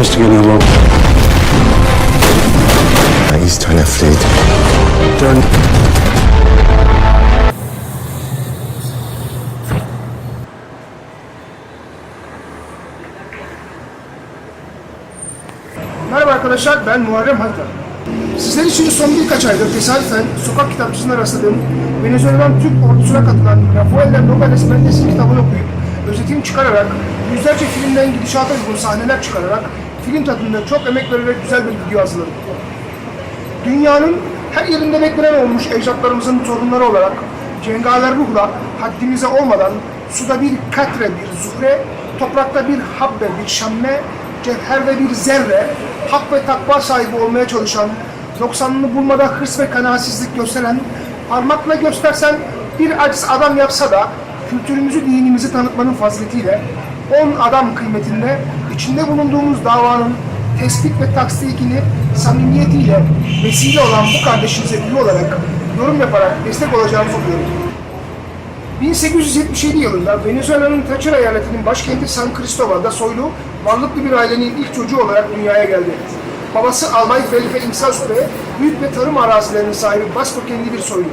investigating a local. He's trying to flee. Turn. Merhaba arkadaşlar, ben Muharrem Haytar. Sizler için son birkaç aydır tesadüfen sokak kitapçısında rastladığım Venezuela'dan Türk ordusuna katılan Rafael Nogales Mendes'in kitabını okuyup özetini çıkararak, yüzlerce filmden gidişata uygun sahneler çıkararak film tadında çok emek vererek güzel bir video hazırladım. Dünyanın her yerinde beklenen olmuş ecdatlarımızın torunları olarak cengaver ruhla haddimize olmadan suda bir katre bir zuhre, toprakta bir habbe bir şamme, cevherde bir zerre, hak ve takva sahibi olmaya çalışan, noksanını bulmada hırs ve kanaatsizlik gösteren, parmakla göstersen bir aciz adam yapsa da kültürümüzü, dinimizi tanıtmanın faziletiyle 10 adam kıymetinde içinde bulunduğumuz davanın tespit ve taksdikini samimiyetiyle vesile olan bu kardeşimize üye olarak yorum yaparak destek olacağımızı umuyorum. 1877 yılında Venezuela'nın Táchira eyaletinin başkenti San Cristobal'da soylu, varlıklı bir ailenin ilk çocuğu olarak dünyaya geldi. Babası Albay Felipe Insauspe, büyük ve tarım arazilerinin sahibi Basko kendi bir soylu.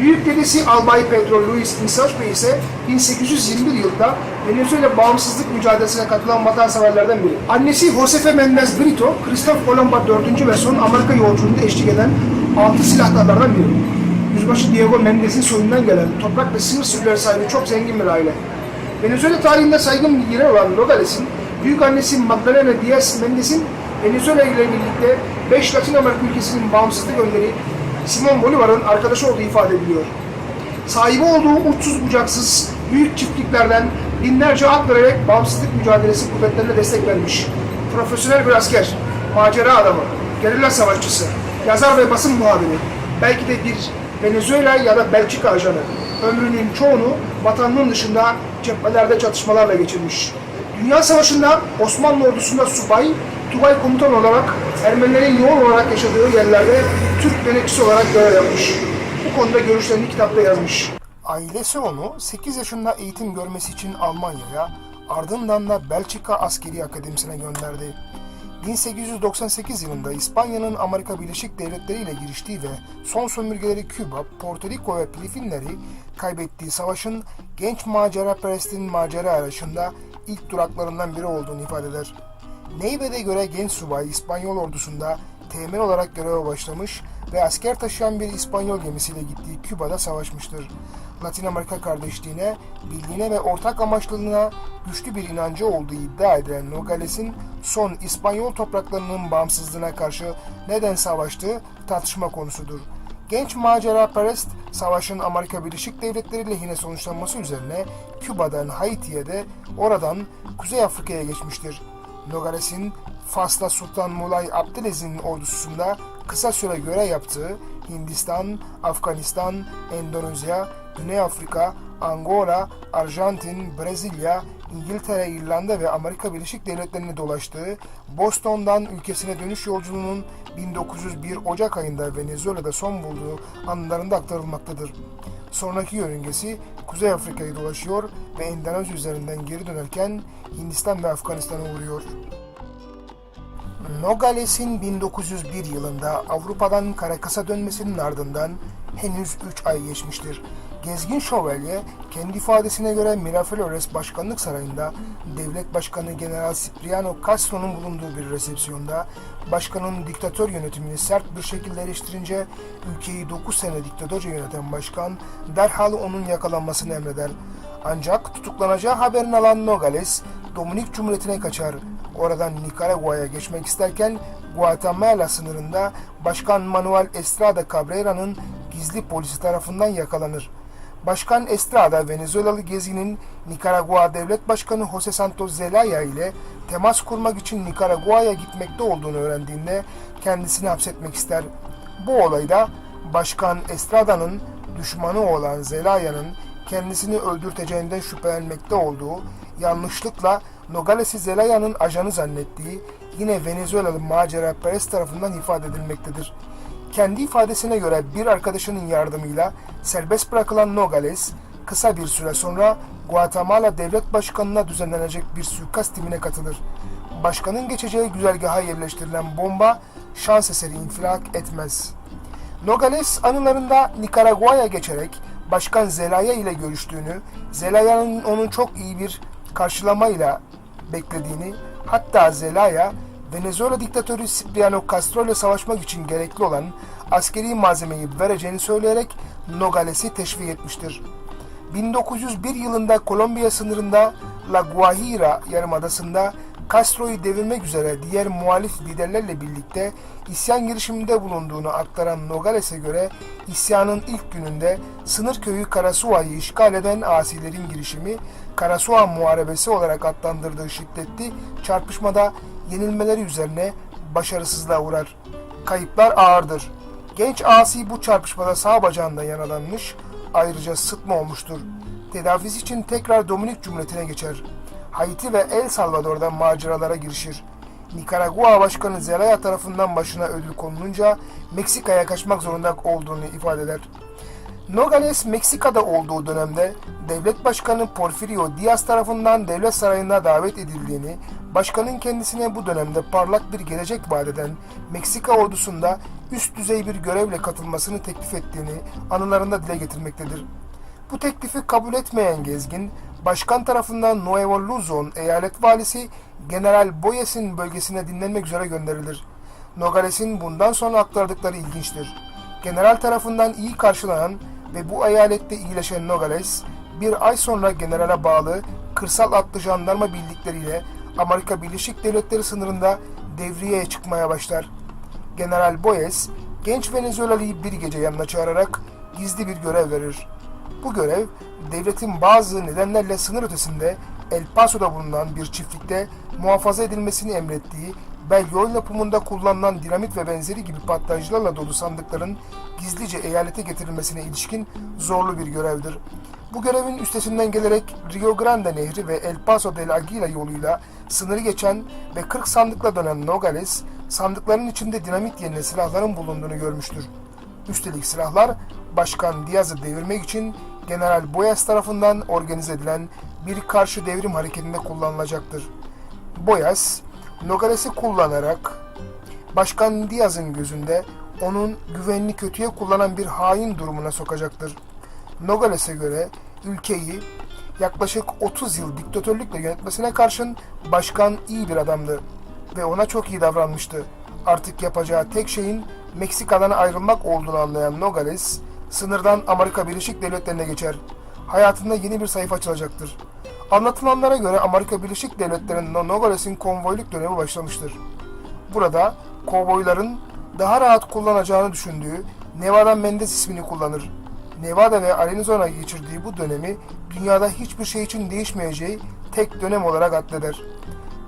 Büyük dedesi Albay Pedro Luis Insauspe ise 1821 yılında Venezuela bağımsızlık mücadelesine katılan vatanseverlerden biri. Annesi Josefa Mendez Brito, Christoph Colombo 4. ve son Amerika yolculuğunda eşlik eden altı silahlardan biri. Yüzbaşı Diego Mendez'in soyundan gelen toprak ve sınır sürüleri sahibi çok zengin bir aile. Venezuela tarihinde saygın bir yeri olan Nogales'in büyük annesi Magdalena Diaz Mendez'in Venezuela ile birlikte 5 Latin Amerika ülkesinin bağımsızlık önderi Simon Bolivar'ın arkadaşı olduğu ifade ediliyor. Sahibi olduğu uçsuz bucaksız büyük çiftliklerden binlerce at vererek bağımsızlık mücadelesi kuvvetlerine destek vermiş. Profesyonel bir asker, macera adamı, gerilla savaşçısı, yazar ve basın muhabiri, belki de bir Venezuela ya da Belçika ajanı. Ömrünün çoğunu vatanının dışında cephelerde çatışmalarla geçirmiş. Dünya Savaşı'nda Osmanlı ordusunda subay, tubay komutan olarak Ermenilerin yoğun olarak yaşadığı yerlerde Türk denekçisi olarak görev yapmış. Bu konuda görüşlerini kitapta yazmış. Ailesi onu 8 yaşında eğitim görmesi için Almanya'ya, ardından da Belçika Askeri Akademisi'ne gönderdi. 1898 yılında İspanya'nın Amerika Birleşik Devletleri ile giriştiği ve son sömürgeleri Küba, Porto Rico ve Filipinleri kaybettiği savaşın genç macera perestin macera arayışında ilk duraklarından biri olduğunu ifade eder. Neybe'de göre genç subay İspanyol ordusunda teğmen olarak göreve başlamış ve asker taşıyan bir İspanyol gemisiyle gittiği Küba'da savaşmıştır. Latin Amerika kardeşliğine, birliğine ve ortak amaçlılığına güçlü bir inancı olduğu iddia edilen Nogales'in son İspanyol topraklarının bağımsızlığına karşı neden savaştığı tartışma konusudur. Genç macera perest, savaşın Amerika Birleşik Devletleri lehine sonuçlanması üzerine Küba'dan Haiti'ye de oradan Kuzey Afrika'ya geçmiştir. Nogales'in Fas'ta Sultan Mulay Abdülaziz'in ordusunda kısa süre görev yaptığı Hindistan, Afganistan, Endonezya, Güney Afrika, Angola, Arjantin, Brezilya, İngiltere, İrlanda ve Amerika Birleşik Devletleri'ni dolaştığı Boston'dan ülkesine dönüş yolculuğunun 1901 Ocak ayında Venezuela'da son bulduğu anılarında aktarılmaktadır. Sonraki yörüngesi Kuzey Afrika'yı dolaşıyor ve Endonezya üzerinden geri dönerken Hindistan ve Afganistan'a uğruyor. Nogales'in 1901 yılında Avrupa'dan Karakas'a dönmesinin ardından henüz 3 ay geçmiştir. Gezgin Şövalye kendi ifadesine göre Miraflores Başkanlık Sarayı'nda Devlet Başkanı General Cipriano Castro'nun bulunduğu bir resepsiyonda başkanın diktatör yönetimini sert bir şekilde eleştirince ülkeyi 9 sene diktatörce yöneten başkan derhal onun yakalanmasını emreder. Ancak tutuklanacağı haberini alan Nogales, Dominik Cumhuriyeti'ne kaçar. Oradan Nikaragua'ya geçmek isterken Guatemala sınırında Başkan Manuel Estrada Cabrera'nın gizli polisi tarafından yakalanır. Başkan Estrada, Venezuelalı gezginin Nikaragua Devlet Başkanı Jose Santos Zelaya ile temas kurmak için Nikaragua'ya gitmekte olduğunu öğrendiğinde kendisini hapsetmek ister. Bu olayda Başkan Estrada'nın düşmanı olan Zelaya'nın kendisini öldürteceğinden şüphelenmekte olduğu, yanlışlıkla Nogales'i Zelaya'nın ajanı zannettiği yine Venezuelalı macera perest tarafından ifade edilmektedir. Kendi ifadesine göre bir arkadaşının yardımıyla serbest bırakılan Nogales, kısa bir süre sonra Guatemala Devlet Başkanı'na düzenlenecek bir suikast timine katılır. Başkanın geçeceği güzergaha yerleştirilen bomba şans eseri infilak etmez. Nogales anılarında Nikaragua'ya geçerek Başkan Zelaya ile görüştüğünü, Zelaya'nın onu çok iyi bir karşılamayla beklediğini, hatta Zelaya, Venezuela diktatörü Cipriano Castro ile savaşmak için gerekli olan askeri malzemeyi vereceğini söyleyerek Nogales'i teşvik etmiştir. 1901 yılında Kolombiya sınırında La Guajira yarımadasında Castro'yu devirmek üzere diğer muhalif liderlerle birlikte isyan girişiminde bulunduğunu aktaran Nogales'e göre isyanın ilk gününde sınır köyü Karasua'yı işgal eden asilerin girişimi Karasua Muharebesi olarak adlandırdığı şiddetli çarpışmada yenilmeleri üzerine başarısızlığa uğrar. Kayıplar ağırdır. Genç asi bu çarpışmada sağ bacağında yaralanmış, ayrıca sıtma olmuştur. Tedavisi için tekrar Dominik Cumhuriyeti'ne geçer. Haiti ve El Salvador'da maceralara girişir. Nikaragua Başkanı Zelaya tarafından başına ödül konulunca Meksika'ya kaçmak zorunda olduğunu ifade eder. Nogales Meksika'da olduğu dönemde devlet başkanı Porfirio Diaz tarafından devlet sarayına davet edildiğini, başkanın kendisine bu dönemde parlak bir gelecek vaat eden Meksika ordusunda üst düzey bir görevle katılmasını teklif ettiğini anılarında dile getirmektedir. Bu teklifi kabul etmeyen gezgin, başkan tarafından Nuevo Luzon eyalet valisi General Boyes'in bölgesine dinlenmek üzere gönderilir. Nogales'in bundan sonra aktardıkları ilginçtir. General tarafından iyi karşılanan ve bu eyalette iyileşen Nogales, bir ay sonra generale bağlı kırsal atlı jandarma birlikleriyle Amerika Birleşik Devletleri sınırında devriyeye çıkmaya başlar. General Boyes, genç Venezuelalı'yı bir gece yanına çağırarak gizli bir görev verir. Bu görev, devletin bazı nedenlerle sınır ötesinde El Paso'da bulunan bir çiftlikte muhafaza edilmesini emrettiği Belgol yapımında kullanılan dinamit ve benzeri gibi patlayıcılarla dolu sandıkların gizlice eyalete getirilmesine ilişkin zorlu bir görevdir. Bu görevin üstesinden gelerek Rio Grande Nehri ve El Paso del Aguila yoluyla sınırı geçen ve 40 sandıkla dönen Nogales, sandıkların içinde dinamit yerine silahların bulunduğunu görmüştür. Üstelik silahlar Başkan Diaz'ı devirmek için General Boyas tarafından organize edilen bir karşı devrim hareketinde kullanılacaktır. Boyas, Nogales'i kullanarak Başkan Diaz'ın gözünde onun güvenini kötüye kullanan bir hain durumuna sokacaktır. Nogales'e göre ülkeyi yaklaşık 30 yıl diktatörlükle yönetmesine karşın başkan iyi bir adamdı ve ona çok iyi davranmıştı. Artık yapacağı tek şeyin Meksika'dan ayrılmak olduğunu anlayan Nogales, sınırdan Amerika Birleşik Devletleri'ne geçer. Hayatında yeni bir sayfa açılacaktır. Anlatılanlara göre Amerika Birleşik Devletleri'nin Nogales'in konvoyluk dönemi başlamıştır. Burada kovboyların daha rahat kullanacağını düşündüğü Nevada Mendes ismini kullanır. Nevada ve Arizona geçirdiği bu dönemi dünyada hiçbir şey için değişmeyeceği tek dönem olarak addeder.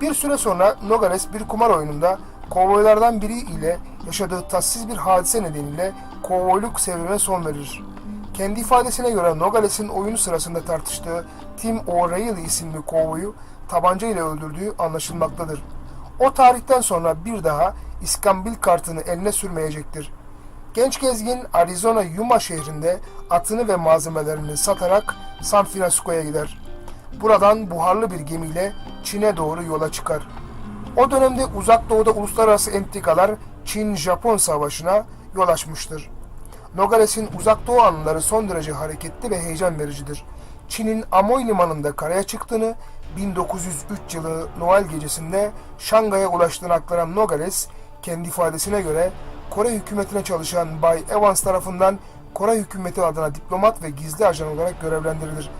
Bir süre sonra Nogales bir kumar oyununda kovboylardan biri ile yaşadığı tatsız bir hadise nedeniyle kovboyluk serüvene son verir. Kendi ifadesine göre Nogales'in oyunu sırasında tartıştığı Tim O'Reilly isimli kovboyu tabanca ile öldürdüğü anlaşılmaktadır. O tarihten sonra bir daha İskambil kartını eline sürmeyecektir. Genç gezgin Arizona Yuma şehrinde atını ve malzemelerini satarak San Francisco'ya gider. Buradan buharlı bir gemiyle Çin'e doğru yola çıkar. O dönemde uzak doğuda uluslararası entrikalar Çin-Japon savaşına yol açmıştır. Nogales'in uzak doğu anıları son derece hareketli ve heyecan vericidir. Çin'in Amoy limanında karaya çıktığını, 1903 yılı Noel gecesinde Şangay'a ulaştığını aktaran Nogales, kendi ifadesine göre Kore hükümetine çalışan Bay Evans tarafından Kore hükümeti adına diplomat ve gizli ajan olarak görevlendirilir.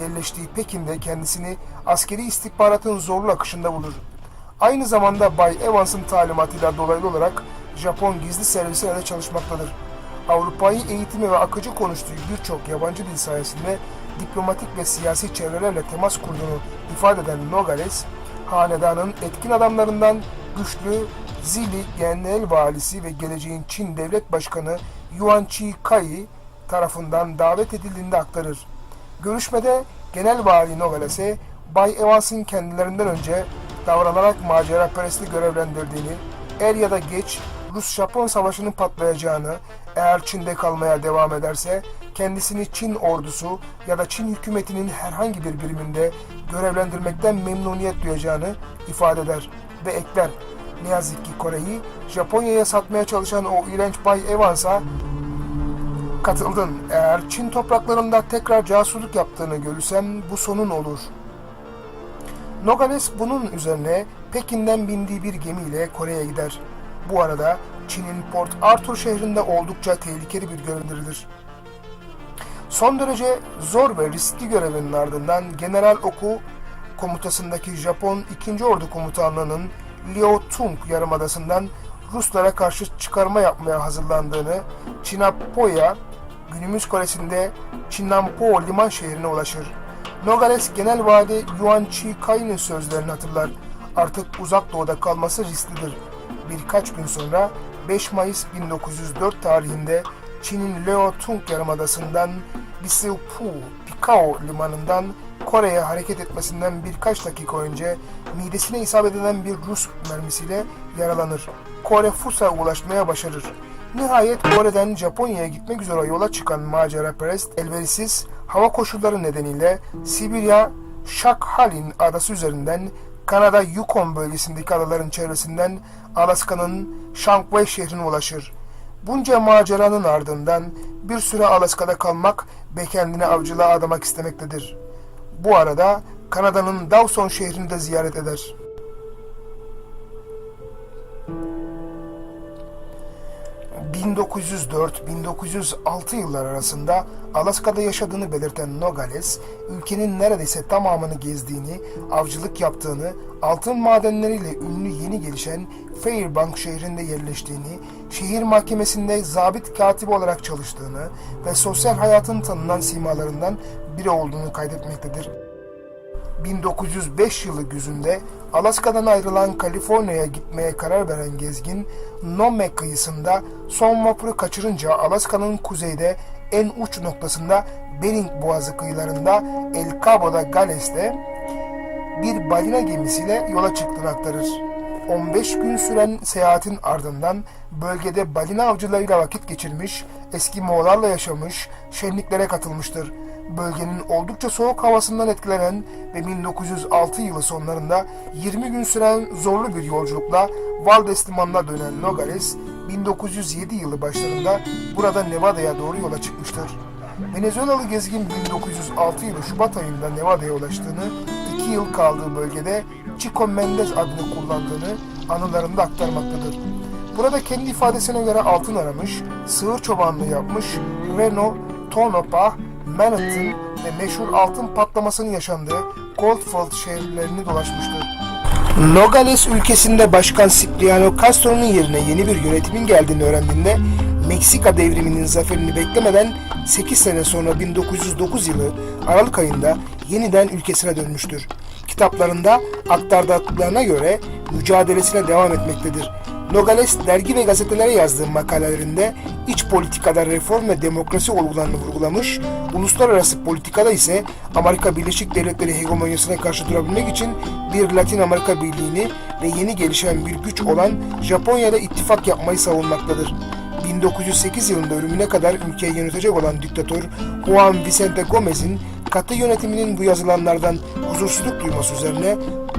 Yerleştiği Pekin'de kendisini askeri istihbaratın zorlu akışında bulur. Aynı zamanda Bay Evans'ın talimatıyla dolaylı olarak Japon gizli servisine de çalışmaktadır. Avrupa'yı eğitimi ve akıcı konuştuğu birçok yabancı dil sayesinde diplomatik ve siyasi çevrelerle temas kurduğunu ifade eden Nogales, hanedanın etkin adamlarından güçlü Zili Genel Valisi ve geleceğin Çin Devlet Başkanı Yuan Chi Kai tarafından davet edildiğinde aktarır. Görüşmede Genel Vali Nogales'e Bay Evans'ın kendilerinden önce davranarak macera perestli görevlendirdiğini, er ya da geç Rus-Japon savaşının patlayacağını, eğer Çin'de kalmaya devam ederse kendisini Çin ordusu ya da Çin hükümetinin herhangi bir biriminde görevlendirmekten memnuniyet duyacağını ifade eder ve ekler. Ne yazık ki Kore'yi Japonya'ya satmaya çalışan o iğrenç Bay Evans'a katıldın. Eğer Çin topraklarında tekrar casusluk yaptığını görürsem bu sonun olur. Nogales bunun üzerine Pekin'den bindiği bir gemiyle Kore'ye gider. Bu arada Çin'in Port Arthur şehrinde oldukça tehlikeli bir görevindirilir. Son derece zor ve riskli görevinin ardından General Oku komutasındaki Japon 2. Ordu Komutanlığı'nın Liaotung Yarımadası'ndan Ruslara karşı çıkarma yapmaya hazırlandığını Chinapoya, günümüz Kore'sinde Chinnampo liman şehrine ulaşır. Nogales Genel Vali Yuan Chi Kai'nin sözlerini hatırlar. Artık uzak doğuda kalması risklidir. Birkaç gün sonra 5 Mayıs 1904 tarihinde Çin'in Liaotung Yarımadası'ndan Bisiupu Pikao limanından Kore'ye hareket etmesinden birkaç dakika önce midesine isabet eden bir Rus mermisiyle yaralanır. Kore Fus'a ulaşmaya başarır. Nihayet Kore'den Japonya'ya gitmek üzere yola çıkan macera perest elverişsiz hava koşulları nedeniyle Sibirya Sakhalin adası üzerinden Kanada Yukon bölgesindeki adaların çevresinden Alaska'nın Shankwei şehrine ulaşır. Bunca maceranın ardından bir süre Alaska'da kalmak ve kendini avcılığa adamak istemektedir. Bu arada Kanada'nın Dawson şehrini de ziyaret eder. ...1904-1906 yıllar arasında Alaska'da yaşadığını belirten Nogales, ülkenin neredeyse tamamını gezdiğini, avcılık yaptığını, altın madenleriyle ünlü yeni gelişen Fairbank şehrinde yerleştiğini, şehir mahkemesinde zabit katibi olarak çalıştığını ve sosyal hayatın tanınan simalarından biri olduğunu kaydetmektedir. 1905 yılı güzünde Alaska'dan ayrılan Kaliforniya'ya gitmeye karar veren gezgin, Nome kıyısında son vapuru kaçırınca Alaska'nın kuzeyde en uç noktasında Bering Boğazı kıyılarında El Cabo'da Gales'te bir balina gemisiyle yola çıktığını aktarır. 15 gün süren seyahatin ardından bölgede balina avcılarıyla vakit geçirmiş, eski Moğollarla yaşamış, şenliklere katılmıştır. Bölgenin oldukça soğuk havasından etkilenen ve 1906 yılı sonlarında 20 gün süren zorlu bir yolculukla Valdes limanına dönen Nogales, 1907 yılı başlarında burada Nevada'ya doğru yola çıkmıştır. Venezuelalı gezgin 1906 yılı Şubat ayında Nevada'ya ulaştığını, 2 yıl kaldığı bölgede Chico Mendez adını kullandığını anılarında aktarmaktadır. Burada kendi ifadesine göre altın aramış, sığır çobanlığı yapmış, Reno, Tonopah, Manhattan ve meşhur altın patlamasının yaşandığı Goldfield şehirlerini dolaşmıştır. Nogales ülkesinde Başkan Cipriano Castro'nun yerine yeni bir yönetimin geldiğini öğrendiğinde Meksika devriminin zaferini beklemeden 8 sene sonra 1909 yılı Aralık ayında yeniden ülkesine dönmüştür. Kitaplarında aktardıklarına göre mücadelesine devam etmektedir. Nogales dergi ve gazetelere yazdığı makalelerinde iç politikada reform ve demokrasi olgularını vurgulamış, uluslararası politikada ise Amerika Birleşik Devletleri hegemonyasına karşı durabilmek için bir Latin Amerika Birliği'ni ve yeni gelişen bir güç olan Japonya ile ittifak yapmayı savunmaktadır. 1908 yılında ölümüne kadar ülkeyi yönetecek olan diktatör Juan Vicente Gomez'in katı yönetiminin bu yazılanlardan huzursuzluk duyması üzerine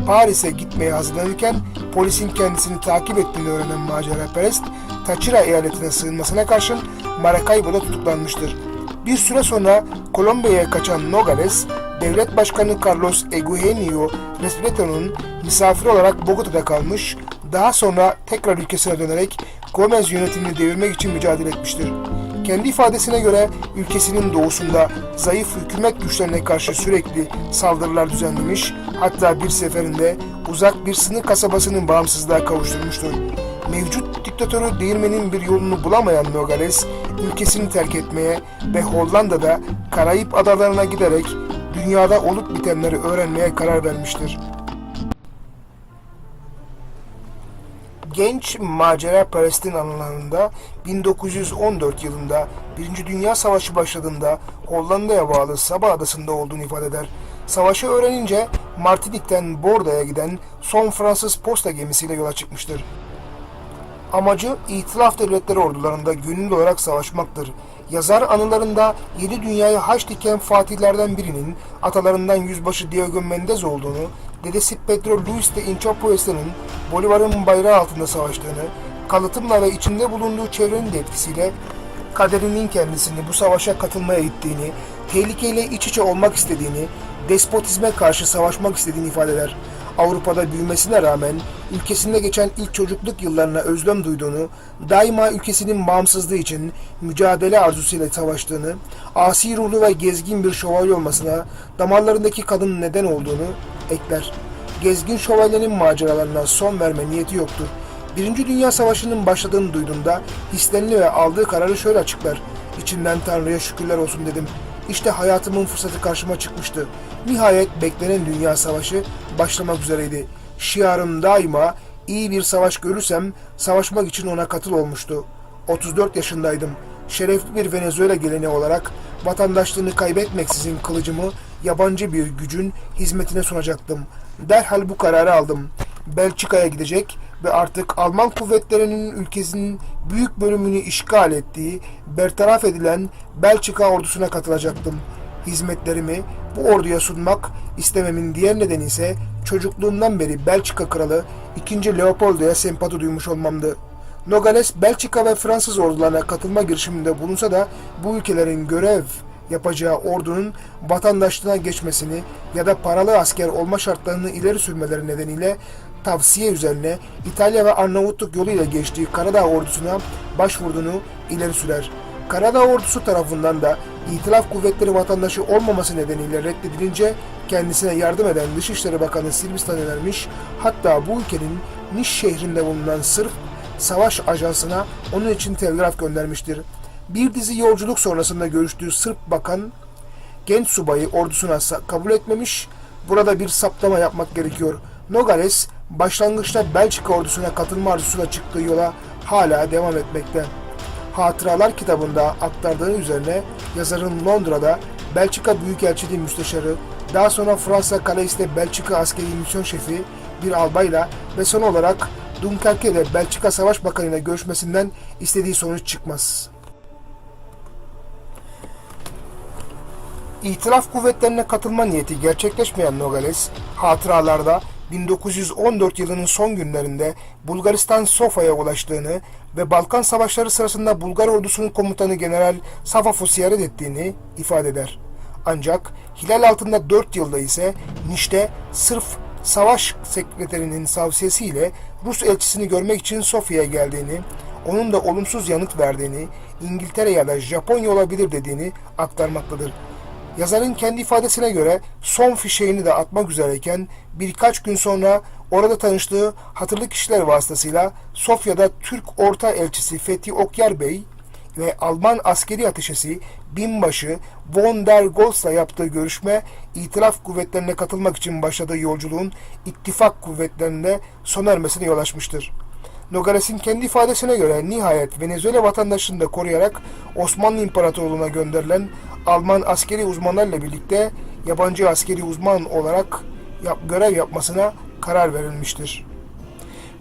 Paris'e gitmeye hazırlanırken polisin kendisini takip ettiğini öğrenen maceraperest Táchira eyaletine sığınmasına karşın Maracaibo'da tutuklanmıştır. Bir süre sonra Kolombiya'ya kaçan Nogales, devlet başkanı Carlos Eugenio Respeto'nun misafiri olarak Bogota'da kalmış, daha sonra tekrar ülkesine dönerek Gomez yönetimini devirmek için mücadele etmiştir. Kendi ifadesine göre ülkesinin doğusunda zayıf hükümet güçlerine karşı sürekli saldırılar düzenlemiş, hatta bir seferinde uzak bir sınır kasabasının bağımsızlığa kavuşturmuştur. Mevcut diktatörü değirmenin bir yolunu bulamayan Nogales, ülkesini terk etmeye ve Hollanda'da Karayip adalarına giderek dünyada olup bitenleri öğrenmeye karar vermiştir. Genç macera perestin anılarında 1914 yılında Birinci Dünya Savaşı başladığında Hollanda'ya bağlı Sabah Adası'nda olduğunu ifade eder. Savaşı öğrenince Martinik'ten Bordo'ya giden son Fransız posta gemisiyle yola çıkmıştır. Amacı İtilaf Devletleri ordularında gönüllü olarak savaşmaktır. Yazar anılarında yedi dünyayı haç diken fatihlerden birinin atalarından yüzbaşı Diego Mendez olduğunu, dedesi Pedro Luis de Inchapueste'nin Bolivar'ın bayrağı altında savaştığını, kalıtımla ve içinde bulunduğu çevrenin etkisiyle kaderinin kendisini bu savaşa katılmaya ittiğini, tehlikeyle iç içe olmak istediğini, despotizme karşı savaşmak istediğini ifade eder. Avrupa'da büyümesine rağmen ülkesinde geçen ilk çocukluk yıllarına özlem duyduğunu, daima ülkesinin bağımsızlığı için mücadele arzusuyla savaştığını, asi ruhlu ve gezgin bir şövalye olmasına damarlarındaki kadının neden olduğunu ekler. Gezgin şövalyenin maceralarına son verme niyeti yoktur. Birinci Dünya Savaşı'nın başladığını duyduğunda hislerini ve aldığı kararı şöyle açıklar. İçimden Tanrı'ya şükürler olsun dedim. İşte hayatımın fırsatı karşıma çıkmıştı. Nihayet beklenen Dünya Savaşı başlamak üzereydi. Şiarım daima iyi bir savaş görürsem savaşmak için ona katıl olmuştu. 34 yaşındaydım. Şerefli bir Venezuela geleneği olarak vatandaşlığını kaybetmeksizin kılıcımı yabancı bir gücün hizmetine sunacaktım. Derhal bu kararı aldım. Belçika'ya gidecek ve artık Alman kuvvetlerinin ülkesinin büyük bölümünü işgal ettiği, bertaraf edilen Belçika ordusuna katılacaktım. Hizmetlerimi bu orduya sunmak istememin diğer nedeni ise çocukluğumdan beri Belçika kralı 2. Leopoldo'ya sempati duymuş olmamdı. Nogales, Belçika ve Fransız ordularına katılma girişiminde bulunsa da bu ülkelerin görev yapacağı ordunun vatandaşlığına geçmesini ya da paralı asker olma şartlarını ileri sürmeleri nedeniyle tavsiye üzerine İtalya ve Arnavutluk yoluyla geçtiği Karadağ ordusuna başvurduğunu ileri sürer. Karadağ ordusu tarafından da İtilaf kuvvetleri vatandaşı olmaması nedeniyle reddedilince kendisine yardım eden Dışişleri Bakanı Sırbistan önermiş, hatta bu ülkenin Niş şehrinde bulunan Sırp savaş ajansına onun için telgraf göndermiştir. Bir dizi yolculuk sonrasında görüştüğü Sırp bakan genç subayı ordusuna kabul etmemiş, burada bir saptama yapmak gerekiyor. Nogales başlangıçta Belçika ordusuna katılma arzusuyla çıktığı yola hala devam etmekte. Hatıralar kitabında aktardığı üzerine yazarın Londra'da Belçika Büyükelçiliği Müsteşarı, daha sonra Fransa Kaleis'te Belçika askeri misyon şefi bir albayla ve son olarak Dunkerque'de Belçika Savaş Bakanı ile görüşmesinden istediği sonuç çıkmaz. İtilaf kuvvetlerine katılma niyeti gerçekleşmeyen Nogales, hatıralarda 1914 yılının son günlerinde Bulgaristan Sofa'ya ulaştığını ve Balkan Savaşları sırasında Bulgar ordusunun komutanı General Safaf'ı ziyaret ettiğini ifade eder. Ancak hilal altında 4 yılda ise Niş'te sırf savaş sekreterinin tavsiyesiyle Rus elçisini görmek için Sofya'ya geldiğini, onun da olumsuz yanıt verdiğini, İngiltere ya da Japonya olabilir dediğini aktarmaktadır. Yazarın kendi ifadesine göre son fişeğini de atmak üzereyken birkaç gün sonra orada tanıştığı hatırlı kişiler vasıtasıyla Sofya'da Türk Orta Elçisi Fethi Okyar Bey ve Alman askeri ateşesi binbaşı von der Goltz'la yaptığı görüşme itilaf kuvvetlerine katılmak için başladığı yolculuğun ittifak kuvvetlerine sona ermesine yol açmıştır. Nogales'in kendi ifadesine göre nihayet Venezuela vatandaşlığını da koruyarak Osmanlı İmparatorluğu'na gönderilen Alman askeri uzmanlarla birlikte yabancı askeri uzman olarak yap, görev yapmasına karar verilmiştir.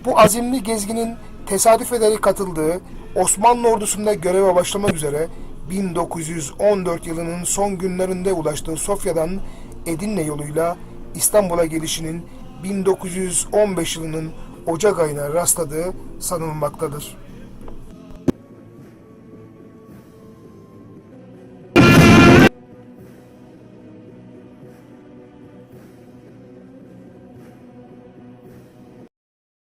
Bu azimli gezginin tesadüf ederek katıldığı Osmanlı ordusunda göreve başlamak üzere 1914 yılının son günlerinde ulaştığı Sofya'dan Edirne yoluyla İstanbul'a gelişinin 1915 yılının Ocak ayına rastladığı sanılmaktadır.